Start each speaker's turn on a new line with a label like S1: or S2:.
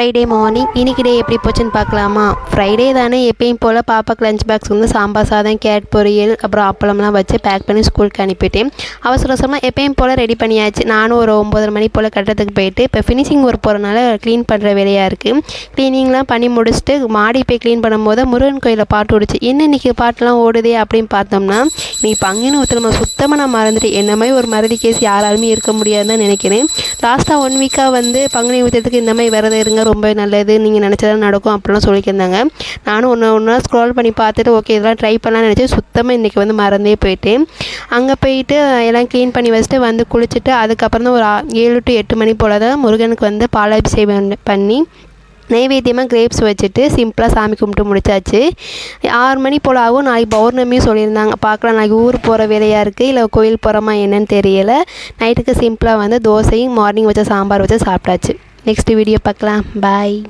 S1: Friday morning இன்னைக்கு டே எப்படி போச்சுன்னு பார்க்கலாமா? ஃப்ரைடே தானே எப்பயும் போல் பாப்பாக்கு லஞ்ச் பாக்ஸ் வந்து சாம்பார் சாதம் கேட் பொரியல் அப்புறம் அப்பளம்லாம் வச்சு பேக் பண்ணி ஸ்கூலுக்கு அனுப்பிட்டேன். அவசர அவசரமாக எப்பயும் போல் ரெடி பண்ணியாச்சு. நானும் ஒரு ஒம்பதரை மணி போல் கட்டத்துக்கு போயிட்டு இப்போ ஃபினிஷிங் ஒர்க் போகிறனால க்ளீன் பண்ணுற வேலையாக இருக்குது க்ளீனிங்லாம் பண்ணி முடிச்சுட்டு மாடி போய் க்ளீன் பண்ணும்போது முருகன் கோயிலில் பாட்டு ஓடிச்சு. என்ன இன்றைக்கி பாட்டெலாம் ஓடுதே அப்படின்னு பார்த்தோம்னா நீ பங்குன்னு ஒருத்தர் சுத்தமாக நான் மறந்துட்டு என்ன மாதிரி ஒரு மறதி கேஸ் யாராலுமே இருக்க முடியாதுன்னு தான் நினைக்கிறேன். லாஸ்ட்டாக ஒன் வீக்காக வந்து பங்குனி உத்திரத்துக்கு இந்த மாதிரி விரதம் இருங்க ரொம்ப நல்லது. நீங்கள் நினச்சதான் நடக்கும் அப்படிலாம் சொல்லியிருந்தாங்க. நானும் ஒன்று ஒன்றா ஸ்க்ரோல் பண்ணி பார்த்துட்டு ஓகே இதெல்லாம் ட்ரை பண்ணலாம்னு நினச்சி சுத்தமாக இன்றைக்கி வந்து மறந்தே போயிட்டேன். அங்கே போயிட்டு எல்லாம் க்ளீன் பண்ணி வச்சுட்டு வந்து குளிச்சுட்டு அதுக்கப்புறம் தான் ஒரு ஏழு டு எட்டு மணி போல் தான் முருகனுக்கு வந்து பாலாபிஷேகம் பண்ணி நைவேத்தியமாக கிரேப்ஸ் வச்சுட்டு சிம்பிளாக சாமி கும்பிட்டு முடிச்சாச்சு. ஆறு மணி போல் ஆகும். நாளைக்கு பௌர்ணமியும் சொல்லியிருந்தாங்க. பார்க்கலாம் நாளைக்கு ஊர் போகிற வேலையாக இருக்குது இல்லை கோயில் போகிறோமா என்னன்னு தெரியலை. நைட்டுக்கு சிம்பிளாக வந்து தோசையும் மார்னிங் வச்ச சாம்பார் வச்சு சாப்பிட்டாச்சு. நெக்ஸ்ட் வீடியோ பார்க்கலாம். பாய்